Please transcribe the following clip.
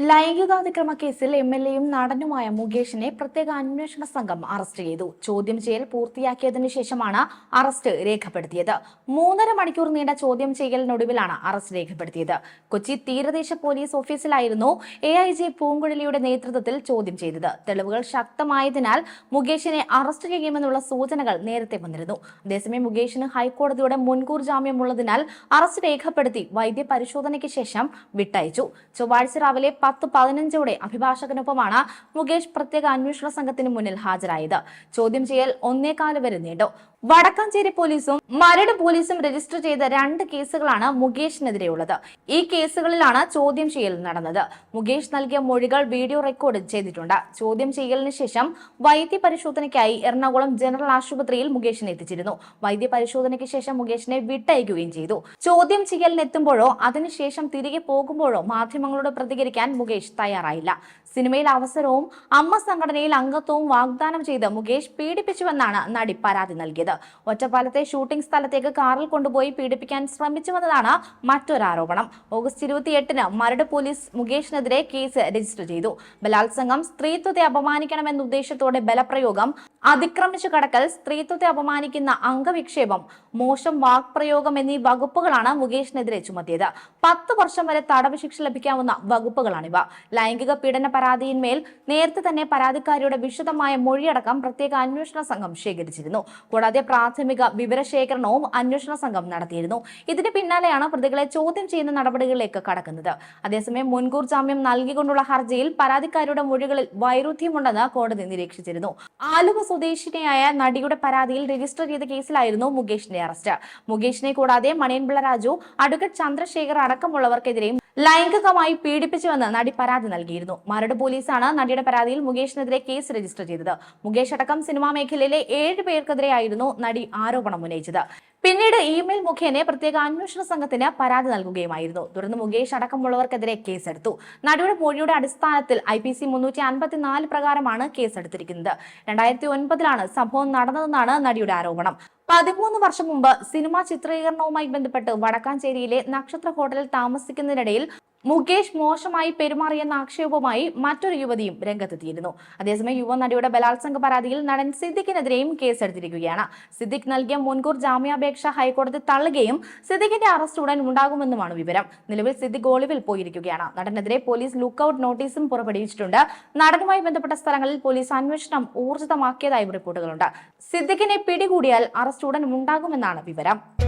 ലൈംഗികാതിക്രമ കേസിൽ M L എയും നടനുമായ മുകേഷിനെ പ്രത്യേക അന്വേഷണ സംഘം അറസ്റ്റ് ചെയ്തു. ചോദ്യം ചെയ്യൽ പൂർത്തിയാക്കിയതിനു ശേഷമാണ് അറസ്റ്റ് രേഖപ്പെടുത്തിയത്. മൂന്നര മണിക്കൂർ നീണ്ട ചോദ്യം ചെയ്യലിനൊടുവിലാണ് അറസ്റ്റ് രേഖപ്പെടുത്തിയത്. കൊച്ചി തീരദേശ പോലീസ് ഓഫീസിലായിരുന്നു എ ഐ ജി പൂങ്കുഴലിയുടെ നേതൃത്വത്തിൽ ചോദ്യം ചെയ്തത്. തെളിവുകൾ ശക്തമായതിനാൽ മുകേഷിനെ അറസ്റ്റ് ചെയ്യുമെന്നുള്ള സൂചനകൾ നേരത്തെ വന്നിരുന്നു. അതേസമയം മുകേഷിന് ഹൈക്കോടതിയുടെ മുൻകൂർ ജാമ്യമുള്ളതിനാൽ അറസ്റ്റ് രേഖപ്പെടുത്തി വൈദ്യ പരിശോധനയ്ക്ക് ശേഷം വിട്ടയച്ചു. ചൊവ്വാഴ്ച രാവിലെ പത്ത് പതിനഞ്ചോടെ അഭിഭാഷകനൊപ്പമാണ് മുകേഷ് പ്രത്യേക അന്വേഷണ സംഘത്തിന് മുന്നിൽ ഹാജരായത്. ചോദ്യം ചെയ്യൽ ഒന്നേകാൽ വരെ നീണ്ടു. വടക്കാഞ്ചേരി പോലീസും മരട് പോലീസും രജിസ്റ്റർ ചെയ്ത രണ്ട് കേസുകളാണ് മുകേഷിനെതിരെയുള്ളത്. ഈ കേസുകളിലാണ് ചോദ്യം ചെയ്യൽ നടന്നത്. മുകേഷ് നൽകിയ മൊഴികൾ വീഡിയോ റെക്കോർഡ് ചെയ്തിട്ടുണ്ട്. ചോദ്യം ചെയ്യലിന് ശേഷം വൈദ്യ പരിശോധനയ്ക്കായി എറണാകുളം ജനറൽ ആശുപത്രിയിൽ മുകേഷിനെ എത്തിച്ചിരുന്നു. വൈദ്യ പരിശോധനയ്ക്ക് ശേഷം മുകേഷിനെ വിട്ടയക്കുകയും ചെയ്തു. ചോദ്യം ചെയ്യലിനെത്തുമ്പോഴോ അതിനുശേഷം തിരികെ പോകുമ്പോഴോ മാധ്യമങ്ങളോട് പ്രതികരിക്കാൻ മുകേഷ് തയ്യാറായില്ല. സിനിമയിൽ അവസരവും അമ്മ സംഘടനയിൽ അംഗത്വവും വാഗ്ദാനം ചെയ്ത് മുകേഷ് പീഡിപ്പിച്ചുവെന്നാണ് നടി പരാതി നൽകിയത്. ഒറ്റപ്പാലത്തെ ഷൂട്ടിംഗ് സ്ഥലത്തേക്ക് കാറിൽ കൊണ്ടുപോയി പീഡിപ്പിക്കാൻ ശ്രമിച്ചുവെന്നതാണ് മറ്റൊരു ആരോപണം ഓഗസ്റ്റ് ഇരുപത്തിയെട്ടിന് മരട് പോലീസ് മുകേഷിനെതിരെ കേസ് രജിസ്റ്റർ ചെയ്തു. ബലാത്സംഗം സ്ത്രീത്വത്തെ അപമാനിക്കണമെന്ന ഉദ്ദേശത്തോടെ ബലപ്രയോഗം അതിക്രമിച്ചു കടക്കൽ സ്ത്രീത്വത്തെ അപമാനിക്കുന്ന അംഗവിക്ഷേപം മോശം വാക്പ്രയോഗം എന്നീ വകുപ്പുകളാണ് മുകേഷിനെതിരെ ചുമത്തിയത്. പത്ത് വർഷം വരെ തടവ് ശിക്ഷ ലഭിക്കാവുന്ന വകുപ്പുകളാണിവ ലൈംഗിക പീഡന പരാതിയിന്മേൽ നേരത്തെ തന്നെ പരാതിക്കാരിയുടെ വിശദമായ മൊഴിയടക്കം പ്രത്യേക അന്വേഷണ സംഘം ശേഖരിച്ചിരുന്നു. കൂടാതെ പ്രാഥമിക വിവരശേഖരണവും അന്വേഷണ സംഘം നടത്തിയിരുന്നു. ഇതിന് പിന്നാലെയാണ് പ്രതികളെ ചോദ്യം ചെയ്യുന്ന നടപടികളിലേക്ക് കടക്കുന്നത്. അതേസമയം മുൻകൂർ ജാമ്യം നൽകിക്കൊണ്ടുള്ള ഹർജിയിൽ പരാതിക്കാരുടെ മൊഴികളിൽ വൈരുദ്ധ്യമുണ്ടെന്ന് കോടതി നിരീക്ഷിച്ചിരുന്നു. ആലുവ സ്വദേശിനിയായ നടിയുടെ പരാതിയിൽ രജിസ്റ്റർ ചെയ്ത കേസിലായിരുന്നു മുകേഷിന്റെ അറസ്റ്റ്. മുകേഷിനെ കൂടാതെ മണിയൻപിള്ള രാജു അഡ്വക്കേറ്റ് ചന്ദ്രശേഖർ അടക്കമുള്ളവർക്കെതിരെയും ലൈംഗികമായി പീഡിപ്പിച്ചുവെന്ന് നടി പരാതി നൽകിയിരുന്നു. മരട് പോലീസാണ് നടിയുടെ പരാതിയിൽ മുകേഷിനെതിരെ കേസ് രജിസ്റ്റർ ചെയ്തത്. മുകേഷ് അടക്കം സിനിമാ മേഖലയിലെ ഏഴ് പേർക്കെതിരെയായിരുന്നു നടി ആരോപണം ഉന്നയിച്ചത്. പിന്നീട് ഇമെയിൽ മുഖേന പ്രത്യേക അന്വേഷണ സംഘത്തിന് പരാതി നൽകുകയുമായിരുന്നു. തുടർന്ന് മുകേഷ് അടക്കമുള്ളവർക്കെതിരെ കേസെടുത്തു. നടിയുടെ മൊഴിയുടെ അടിസ്ഥാനത്തിൽ ഐ പി സി മുന്നൂറ്റി അൻപത്തിനാല് പ്രകാരമാണ് കേസെടുത്തിരിക്കുന്നത്. രണ്ടായിരത്തി ഒൻപതിലാണ് സംഭവം നടന്നതെന്നാണ് നടിയുടെ ആരോപണം. പതിമൂന്ന് വർഷം മുമ്പ് സിനിമാ ചിത്രീകരണവുമായി ബന്ധപ്പെട്ട് വടക്കാഞ്ചേരിയിലെ നക്ഷത്ര ഹോട്ടലിൽ താമസിക്കുന്നതിനിടയിൽ മുകേഷ് മോശമായി പെരുമാറിയെന്ന ആക്ഷേപവുമായി മറ്റൊരു യുവതിയും രംഗത്തെത്തിയിരുന്നു. അതേസമയം യുവ നടിയുടെ ബലാത്സംഗ പരാതിയിൽ നടൻ സിദ്ദിഖിനെതിരെയും കേസെടുത്തിരിക്കുകയാണ്. സിദ്ദിഖ് നൽകിയ മുൻകൂർ ജാമ്യാപേക്ഷ ഹൈക്കോടതി തള്ളുകയും സിദ്ദിഖിന്റെ അറസ്റ്റ് ഉടൻ ഉണ്ടാകുമെന്നുമാണ് വിവരം. നിലവിൽ സിദ്ദിഖ് ഒളിവിൽ പോയിരിക്കുകയാണ്. നടനെതിരെ പോലീസ് ലുക്കൌട്ട് നോട്ടീസും പുറപ്പെടുവിച്ചിട്ടുണ്ട്. നടനുമായി ബന്ധപ്പെട്ട സ്ഥലങ്ങളിൽ പോലീസ് അന്വേഷണം ഊർജിതമാക്കിയതായും റിപ്പോർട്ടുകളുണ്ട്. സിദ്ദിഖിനെ പിടികൂടിയാൽ അറസ്റ്റ് ഉടൻ ഉണ്ടാകുമെന്നാണ് വിവരം.